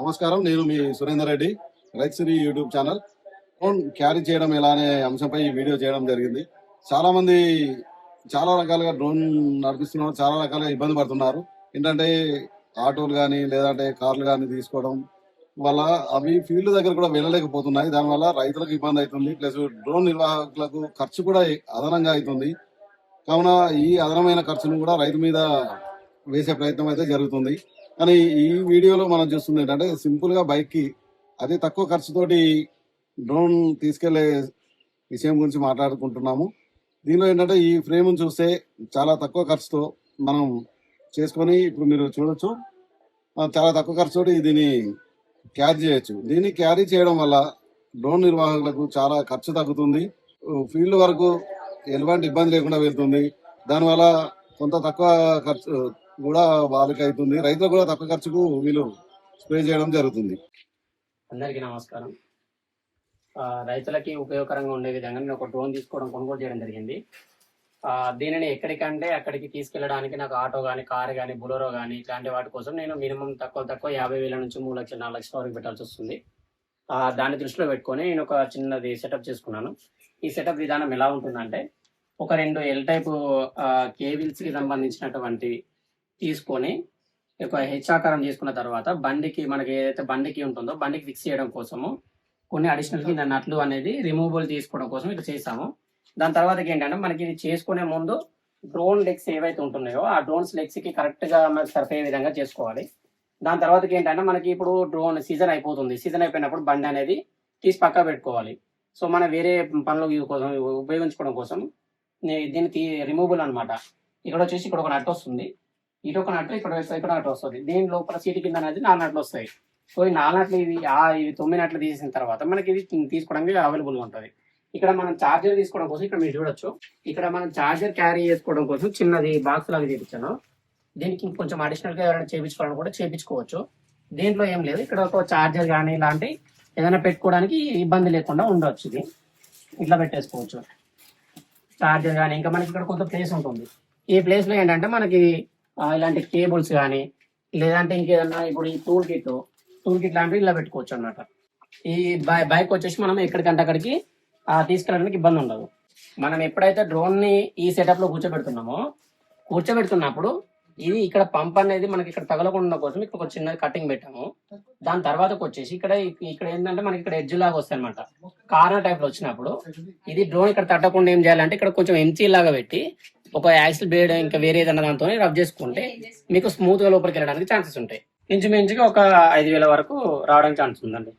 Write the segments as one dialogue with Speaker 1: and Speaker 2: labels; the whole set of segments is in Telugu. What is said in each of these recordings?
Speaker 1: నమస్కారం నేను మీ Surender Reddy right Siri YouTube channel. Phone carry చేయడం ఎలా అనే అంశంపై ఈ వీడియో చేయడం జరిగింది. చాలా మంది చాలా రకాలుగా డ్రోన్ నడిపిస్తున్నారు చాలా రకాలుగా ఇబ్బంది పడుతున్నారు. ఏంటంటే ఆటోలు కానీ లేదంటే కార్లు కానీ తీసుకోవడం వల్ల అవి ఫీల్డ్ దగ్గర కూడా వెళ్ళలేకపోతున్నాయి. దానివల్ల రైతులకు ఇబ్బంది అవుతుంది. ప్లస్ డ్రోన్ నిర్వాహకులకు ఖర్చు కూడా అదనంగా అవుతుంది. కావున ఈ అదనమైన ఖర్చును కూడా రైతు మీద వేసే ప్రయత్నం అయితే జరుగుతుంది. కానీ ఈ వీడియోలో మనం చూస్తుంది ఏంటంటే సింపుల్గా బైక్కి అదే తక్కువ ఖర్చుతోటి డ్రోన్ తీసుకెళ్ళే విషయం గురించి మాట్లాడుకుంటున్నాము. దీనిలో ఏంటంటే ఈ ఫ్రేమ్ చూస్తే చాలా తక్కువ ఖర్చుతో మనం చేసుకొని ఇప్పుడు మీరు చూడొచ్చు. చాలా తక్కువ ఖర్చుతోటి దీన్ని క్యారీ చేయొచ్చు. దీన్ని క్యారీ చేయడం వల్ల డ్రోన్ నిర్వాహకులకు చాలా ఖర్చు తగ్గుతుంది. ఫీల్డ్ వరకు ఎలాంటి ఇబ్బంది లేకుండా వెళ్తుంది. దానివల్ల కొంత తక్కువ ఖర్చు కూడా వాళ్ళకి అవుతుంది రైతులకు కూడా తక్కువ ఖర్చుకు వీళ్ళు స్ప్రే చేయడం జరుగుతుంది.
Speaker 2: అందరికీ నమస్కారం. రైతులకి ఉపయోగకరంగా ఉండే విధంగా నేను ఒక డ్రోన్ తీసుకోవడం కొనుగోలు చేయడం జరిగింది. దీనిని ఎక్కడికంటే అక్కడికి తీసుకెళ్ళడానికి నాకు ఆటో కానీ కారు కానీ బులోరో కానీ ఇట్లాంటి వాటి కోసం నేను మినిమం తక్కువ తక్కువ యాభై వేల నుంచి మూడు లక్షల నాలుగు లక్షల వరకు పెట్టాల్సి వస్తుంది. దాన్ని దృష్టిలో పెట్టుకొని నేను ఒక చిన్నది సెటప్ చేసుకున్నాను. ఈ సెటప్ విధానం ఎలా ఉంటుందంటే ఒక రెండు ఎల్ టైప్ కేబుల్స్కి సంబంధించినటువంటి తీసుకొని ఒక హెచ్ ఆకారం చేసుకున్న తర్వాత బండికి మనకి ఏదైతే బండికి ఉంటుందో బండికి ఫిక్స్ చేయడం కోసము కొన్ని అడిషనల్ కింద నట్లు అనేది రిమూవబుల్ తీసుకోవడం కోసం ఇట్లా చేసాము దాని తర్వాత ఏంటంటే మనకి ఇది చేసుకునే ముందు డ్రోన్ లెగ్స్ ఏవైతే ఉంటున్నాయో ఆ డ్రోన్స్ లెగ్స్కి కరెక్ట్గా మనకి సరిపోయే విధంగా చేసుకోవాలి. దాని తర్వాత ఏంటంటే మనకి ఇప్పుడు డ్రోన్ సీజన్ అయిపోతుంది. సీజన్ అయిపోయినప్పుడు బండి అనేది తీసి పక్క పెట్టుకోవాలి. సో మనం వేరే పనుల కోసం ఉపయోగించుకోవడం కోసం దీనికి రిమూవబుల్ అన్నమాట. ఇక్కడ వచ్చేసి ఇక్కడ ఒక నట్ వస్తుంది. ఇటు ఒక నట్లు ఇక్కడ ఇక్కడ నట్లు వస్తుంది. దీని లోపల సీటు కింద అనేది నాలుగు నట్లు వస్తాయి. సో ఈ నాలుగు నట్లు ఇవి ఆ ఇవి తొమ్మిది నట్లు తీసిన తర్వాత మనకి ఇది తీసుకోవడానికి అవైలబుల్గా ఉంటుంది. ఇక్కడ మనం చార్జర్ తీసుకోవడం కోసం ఇక్కడ మీరు చూడొచ్చు. ఇక్కడ మనం చార్జర్ క్యారీ చేసుకోవడం కోసం చిన్నది బాక్స్ లాగా చేయించాను దీనికి ఇంకొంచెం అడిషనల్గా ఎవరైనా చేపించుకోవాలని కూడా చేపించుకోవచ్చు. దీంట్లో ఏం లేదు. ఇక్కడ ఒక చార్జర్ కానీ ఇలాంటి ఏదైనా పెట్టుకోవడానికి ఇబ్బంది లేకుండా ఉండవచ్చు ఇది. ఇట్లా పెట్టేసుకోవచ్చు. చార్జర్ కానీ ఇంకా మనకి ఇక్కడ కొంత ప్లేస్ ఉంటుంది. ఈ ప్లేస్లో ఏంటంటే మనకి ఇలాంటి కేబుల్స్ కానీ లేదంటే ఇంకేదన్నా ఇప్పుడు ఈ టూల్ కిట్ టూల్ కిట్ లాంటివి ఇలా పెట్టుకోవచ్చు అన్నమాట. ఈ బై- బైక్ వచ్చేసి మనం ఎక్కడికంటే అక్కడికి తీసుకెళ్ళడానికి ఇబ్బంది ఉండదు. మనం ఎప్పుడైతే డ్రోన్ని ఈ సెటప్లో కూర్చోబెడుతున్నామో కూర్చోబెడుతున్నప్పుడు ఇది ఇక్కడ పంప్ అనేది మనకి ఇక్కడ తగలకుండా కోసం ఇక్కడ ఒక చిన్న కటింగ్ పెట్టాము. దాని తర్వాత వచ్చేసి ఇక్కడ ఇక్కడ ఏంటంటే మనకి ఇక్కడ ఎడ్జ్ లాగా వస్తాయి అనమాట కార్నర్ టైప్లో వచ్చినప్పుడు ఇది డ్రోన్ ఇక్కడ తట్టకుండా ఏం చేయాలంటే ఇక్కడ కొంచెం ఎంసీ లాగా పెట్టి ఒక యాక్సిల్ బ్లేడ్ ఇంకా వేరే ఏదైనా దాంతో రబ్ చేసుకుంటే మీకు స్మూత్గా లోపలికి వెళ్ళడానికి ఛాన్సెస్ ఉంటాయి. ఇంచుమించుగా ఒక ఐదు వేల వరకు రావడానికి ఛాన్స్ ఉందండి.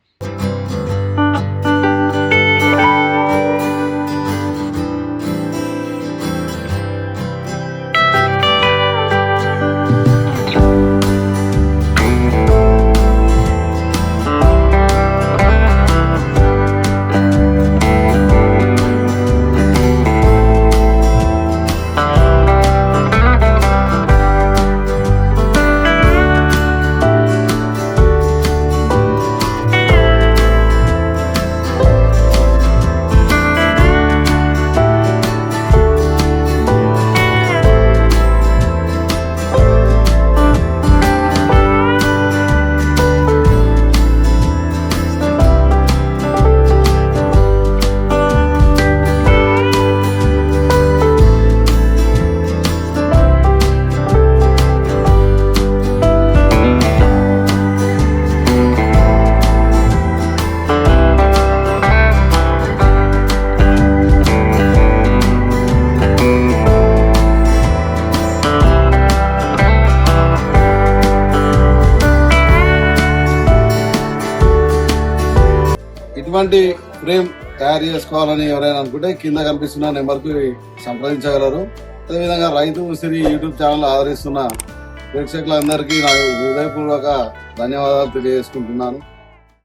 Speaker 1: ఇటువంటి ఫ్రేమ్ తయారు చేసుకోవాలని ఎవరైనా అనుకుంటే కింద కనిపిస్తున్న నెంబర్కి సంప్రదించగలరు. అదేవిధంగా రైతు శ్రీ యూట్యూబ్ ఛానల్ ఆదరిస్తున్న ప్రేక్షకులందరికీ నా హృదయపూర్వక ధన్యవాదాలు తెలియజేసుకుంటున్నాను.